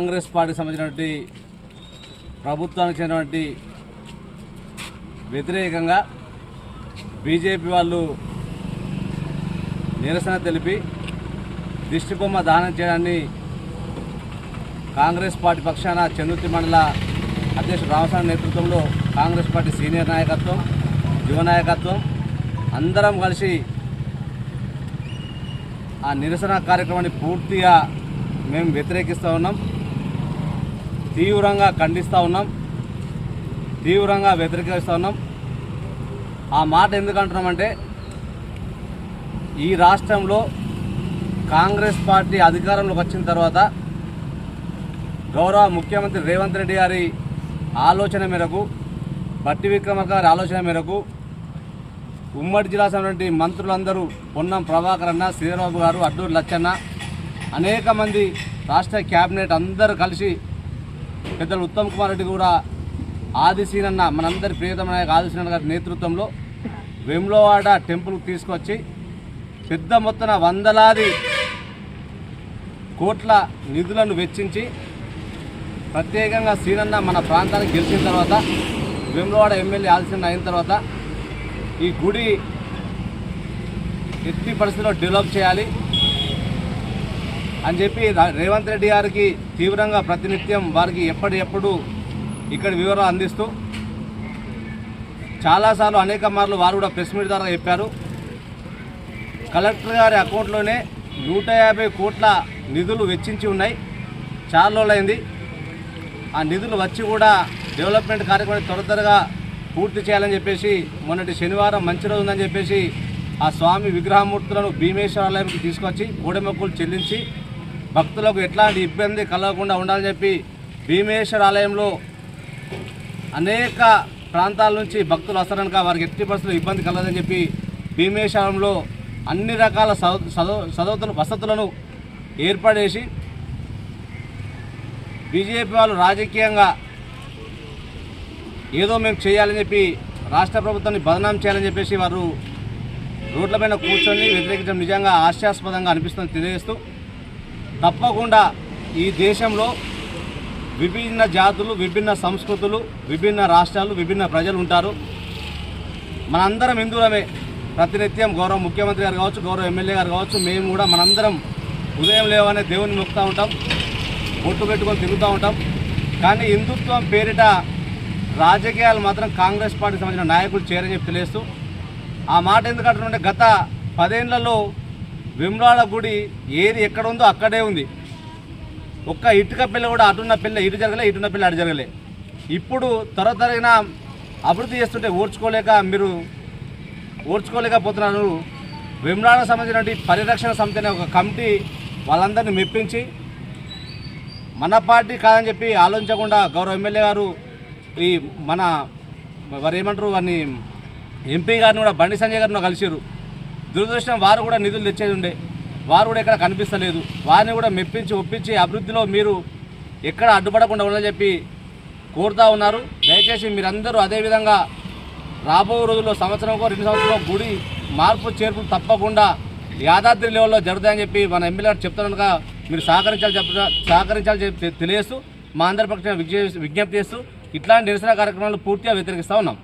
కాంగ్రెస్ పార్టీకి సంబంధించినటువంటి ప్రభుత్వానికి చెందినటువంటి వ్యతిరేకంగా బీజేపీ వాళ్ళు నిరసన తెలిపి దిష్టిబొమ్మ దానం చేయడాన్ని కాంగ్రెస్ పార్టీ పక్షాన చందుర్తి మండల అధ్యక్షుడు రామస్వామి నేతృత్వంలో కాంగ్రెస్ పార్టీ సీనియర్ నాయకత్వం యువ నాయకత్వం అందరం కలిసి ఆ నిరసన కార్యక్రమాన్ని పూర్తిగా మేము వ్యతిరేకిస్తూ ఉన్నాం. తీవ్రంగా ఖండిస్తూ ఉన్నాం. తీవ్రంగా వ్యతిరేకిస్తూ ఉన్నాం. ఆ మాట ఎందుకు అంటున్నామంటే ఈ రాష్ట్రంలో కాంగ్రెస్ పార్టీ అధికారంలోకి వచ్చిన తర్వాత గౌరవ ముఖ్యమంత్రి రేవంత్ రెడ్డి గారి ఆలోచన మేరకు బట్టి విక్రమార్క గారి ఆలోచన మేరకు ఉమ్మడి జిల్లా సంబంధించి మంత్రులందరూ పొన్నం ప్రభాకర్ అన్న శ్రీరాబాబు గారు అడ్డూరు లచ్చన్న అనేక మంది రాష్ట్ర క్యాబినెట్ అందరూ కలిసి పెద్దలు ఉత్తమ్ కుమార్ రెడ్డి కూడా ఆదిశీనన్న మనందరి ప్రియతమ నాయక ఆదిశీనన్న గారి నేతృత్వంలో వెమ్లవాడ టెంపుల్కి తీసుకొచ్చి పెద్ద మొత్తాన వందలాది కోట్ల నిధులను వెచ్చించి ప్రత్యేకంగా సీనన్న మన ప్రాంతానికి గెలిచిన తర్వాత వెమ్లవాడ ఎమ్మెల్యే ఆదిశీనన్న అయిన తర్వాత ఈ గుడి ఎట్టి పరిస్థితిలో డెవలప్ చేయాలి. అని చెప్పి రేవంత్ రెడ్డి గారికి తీవ్రంగా ప్రతినిత్యం వారికి ఎప్పటి ఎప్పుడు ఇక్కడ వివరాలు అందిస్తూ చాలాసార్లు అనేక మార్లు వారు కూడా ప్రెస్ మీట్ ద్వారా చెప్పారు. కలెక్టర్ గారి అకౌంట్లోనే నూట యాభై కోట్ల నిధులు వెచ్చించి ఉన్నాయి. చాలా రోజులైంది. ఆ నిధులు వచ్చి కూడా డెవలప్మెంట్ కార్యక్రమాన్ని త్వర త్వరగా పూర్తి చేయాలని చెప్పేసి మొన్నటి శనివారం మంచి రోజు ఉందని చెప్పేసి ఆ స్వామి విగ్రహమూర్తులను భీమేశ్వరాలయంకి తీసుకొచ్చి కోడెమొక్కులు చెల్లించి భక్తులకు ఎట్లాంటి ఇబ్బంది కలగకుండా ఉండాలని చెప్పి భీమేశ్వర ఆలయంలో అనేక ప్రాంతాల నుంచి భక్తులు వస్తారు వారికి ఎట్టి పరిస్థితులు ఇబ్బంది కలదని చెప్పి భీమేశ్వరంలో అన్ని రకాల సౌ- సదవతులు వసతులను ఏర్పడేసి బీజేపీ వాళ్ళు రాజకీయంగా ఏదో మేము చేయాలని చెప్పి రాష్ట్ర ప్రభుత్వాన్ని బదనాం చేయాలని చెప్పేసి వారు రోడ్ల కూర్చొని వ్యతిరేకించడం నిజంగా హాస్యాస్పదంగా అనిపిస్తుంది తెలియజేస్తూ తప్పకుండా ఈ దేశంలో విభిన్న జాతులు విభిన్న సంస్కృతులు విభిన్న రాష్ట్రాలు విభిన్న ప్రజలు ఉంటారు. మనందరం హిందువులమే. ప్రతినిత్యం గౌరవ ముఖ్యమంత్రి గారు కావచ్చు గౌరవ ఎమ్మెల్యే గారు కావచ్చు మేము కూడా మనందరం ఉదయం లేవనే దేవుని మొక్కుతూ ఉంటాం బొట్టు పెట్టుకొని తిరుగుతూ ఉంటాం. కానీ హిందుత్వం పేరిట రాజకీయాలు మాత్రం కాంగ్రెస్ పార్టీకి సంబంధించిన నాయకులు చేరని చెప్పి తెలియస్తూ ఆ మాట ఎందుకు గత పదేళ్ళలో విమ్రాళ గుడి ఏది ఎక్కడ ఉందో అక్కడే ఉంది. ఒక్క ఇటుక పిల్ల కూడా అటున్న పిల్ల ఇటు జరగలే ఇటున్న పిల్ల అటు జరగలే. ఇప్పుడు త్వర అభివృద్ధి చేస్తుంటే ఓర్చుకోలేక మీరు ఓర్చుకోలేకపోతున్నారు. విమ్రాళకు సంబంధించినటువంటి పరిరక్షణ సమితి అనే ఒక కమిటీ వాళ్ళందరినీ మెప్పించి మన పార్టీ కాదని చెప్పి ఆలోచించకుండా గౌరవ ఎమ్మెల్యే గారు ఈ మన వారు ఏమంటారు వారిని ఎంపీ గారిని కూడా బండి సంజయ్ గారిని కలిసిరు దురదృష్టం వారు కూడా నిధులు తెచ్చేది ఉండే. వారు కూడా ఇక్కడ కనిపిస్తలేదు. వారిని కూడా మెప్పించి ఒప్పించి అభివృద్ధిలో మీరు ఎక్కడ అడ్డుపడకుండా ఉండాలని చెప్పి కోరుతా ఉన్నారు. దయచేసి మీరందరూ అదేవిధంగా రాబో రోజుల్లో సంవత్సరంకో రెండు సంవత్సరాలు గుడి మార్పు చేర్పులు తప్పకుండా యాదాద్రి లెవెల్లో జరుగుతాయని చెప్పి మన ఎమ్మెల్యే చెప్తున్నట్టుగా మీరు సహకరించాలి చెప్తున్నా సహకరించాలని చెప్పి తెలియజేస్తూ మా అందరి పక్షాన విజ్ఞ- విజ్ఞప్తి చేస్తూ ఇట్లాంటి నిరసన కార్యక్రమాలు పూర్తిగా వ్యతిరేకిస్తూ ఉన్నాం.